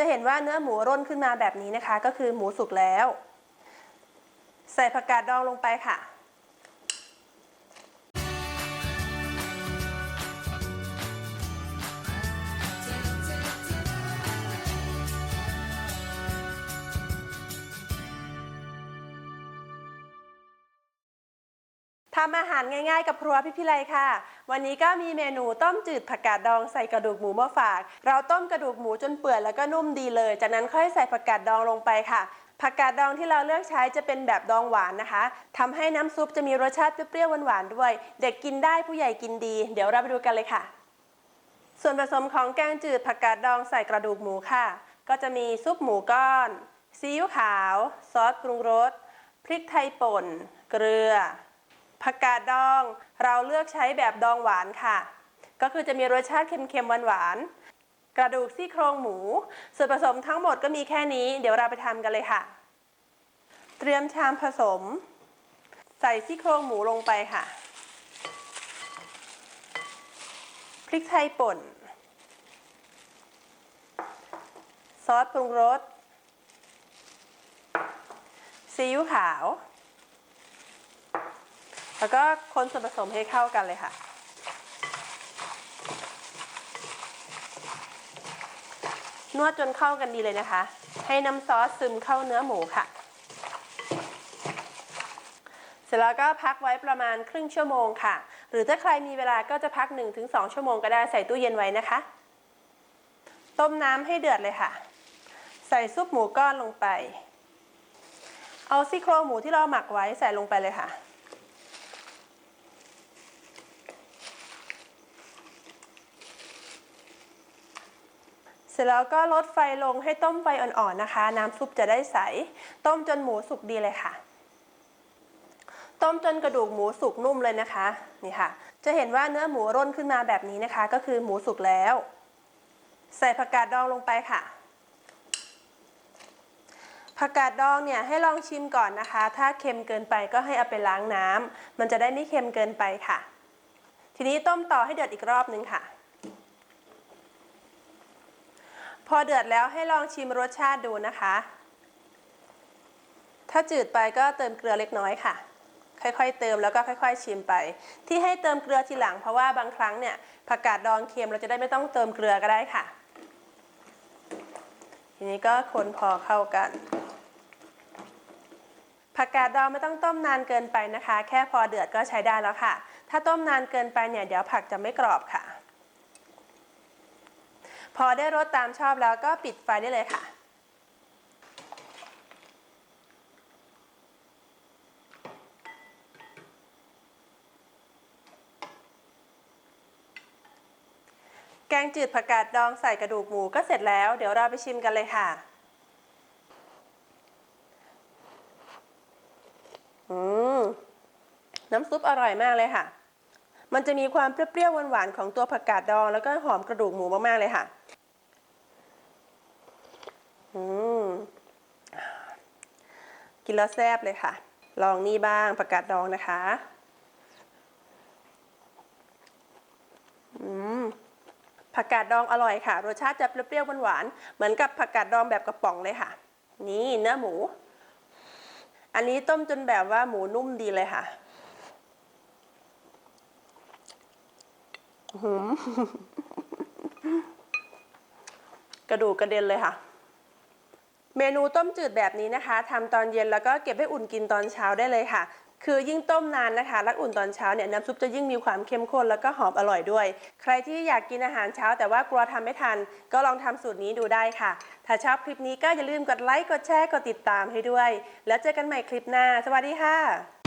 จะเห็นว่าเนื้อหมูร่นขึ้นมาแบบนี้นะคะ ก็คือหมูสุกแล้ว ใส่ผักกาดดองลงไปค่ะ ทำอาหารง่ายๆ กับครัวพี่พิไลค่ะ วันนี้ก็มีเมนูต้มจืดผักกาดดองใส่กระดูกหมูมาฝาก เราต้มกระดูกหมูจนเปื่อยแล้วก็นุ่มดีเลย จากนั้นค่อยใส่ผักกาดดองลงไปค่ะ ผักกาดดองที่เราเลือกใช้จะเป็นแบบดองหวานนะคะทำให้น้ำซุปจะมีรสชาติเปรี้ยวๆหวานๆด้วย เด็กกินได้ผู้ใหญ่กินดี เดี๋ยวเราไปดูกันเลยค่ะ ส่วนผสมของแกงจืดผักกาดดองใส่กระดูกหมูค่ะ ก็จะมีซุปหมูก้อนซีอิ๊วขาว ซอสปรุงรส พริกไทยป่น เกลือ ผักกาดดอง เราเลือกใช้แบบดองหวานค่ะ ก็คือจะมีรสชาติเค็มๆหวานๆ กระดูกซี่โครงหมู ส่วนผสมทั้งหมดก็มีแค่นี้ เดี๋ยวเราไปทำกันเลยค่ะ เตรียมชามผสม ใส่ซี่โครงหมูลงไปค่ะ พริกไทยป่น ซอสปรุงรสซีอิ๊วขาว แล้วก็คนส่วนผสมให้เข้ากันเลยค่ะ นวดจนเข้ากันดีเลยนะคะ ให้น้ำซอสซึมเข้าเนื้อหมูค่ะ เสร็จแล้วก็พักไว้ประมาณครึ่งชั่วโมงค่ะ หรือถ้าใครมีเวลาก็จะพัก 1-2 ชั่วโมงก็ได้ใส่ตู้เย็นไว้นะคะ ต้มน้ำให้เดือดเลยค่ะ ใส่ซุปหมูก้อนลงไป เอาซี่โครงหมูที่เราหมักไว้ใส่ลงไปเลยค่ะ ร็จแล้วก็ลดไฟลงให้ต้มไฟอ่อนๆนะคะ น้ำซุปจะได้ใส ต้มจนหมูสุกดีเลยค่ะ ต้มจนกระดูกหมูสุกนุ่มเลยนะคะนี่ค่ะ จะเห็นว่าเนื้อหมูร่นขึ้นมาแบบนี้นะคะ ก็คือหมูสุกแล้ว ใส่ผักกาดดองลงไปค่ะผักกาดดองเนี่ยให้ลองชิมก่อนนะคะ ถ้าเค็มเกินไปก็ให้เอาไปล้างน้ำมันจะได้ไม่เค็มเกินไปค่ะ ทีนี้ต้มต่อให้เดือดอีกรอบนึงค่ะ พอเดือดแล้วให้ลองชิมรสชาติดูนะคะ ถ้าจืดไปก็เติมเกลือเล็กน้อยค่ะ ค่อยๆ เติมแล้วก็ค่อย ๆ ชิมไป ที่ให้เติมเกลือทีหลังเพราะว่าบางครั้งเนี่ยผักกาดดองเค็มเราจะได้ไม่ต้องเติมเกลือก็ได้ค่ะ ทีนี้ก็คนพอเข้ากัน ผักกาดดองไม่ต้องต้มนานเกินไปนะคะ แค่พอเดือดก็ใช้ได้แล้วค่ะ ถ้าต้มนานเกินไปเนี่ยเดี๋ยวผักจะไม่กรอบค่ะ อได้รสตามชอบแล้วก็ปิดไฟได้เลยค่ะ แกงจืดผักกาดดองใส่กระดูกหมูก็เสร็จแล้ว เดี๋ยวเราไปชิมกันเลยค่ะ อืม น้ำซุปอร่อยมากเลยค่ะมันจะมีความเปรี้ยวๆหวานๆของตัวผักกาดดอง แล้วก็หอมกระดูกหมูมากๆเลยค่ะ กินแล้วแซ่บเลยค่ะ ลองนี่บ้างผักกาดดองนะคะ อืมผักกาดดองอร่อยค่ะ รสชาติจะเปรี้ยวๆหวานๆเหมือนกับผักกาดดองแบบกระป๋องเลยค่ะ นี่เนื้อหมู อันนี้ต้มจนแบบว่าหมูนุ่มดีเลยค่ะหือกระดูกกระเด็นเลยค่ะ เมนูต้มจืดแบบนี้นะคะทำตอนเย็นแล้วก็เก็บให้อุ่นกินตอนเช้าได้เลยค่ะ คือยิ่งต้มนานนะคะ รักอุ่นตอนเช้าเนี่ยน้ำซุปจะยิ่งมีความเข้มข้นแล้วก็หอมอร่อยด้วย ใครที่อยากกินอาหารเช้า แต่ว่ากลัวทำไม่ทัน ก็ลองทำสูตรนี้ดูได้ค่ะ ถ้าชอบคลิปนี้ก็อย่าลืมกดไลค์กดแชร์กดติดตามให้ด้วย แล้วเจอกันใหม่คลิปหน้า สวัสดีค่ะ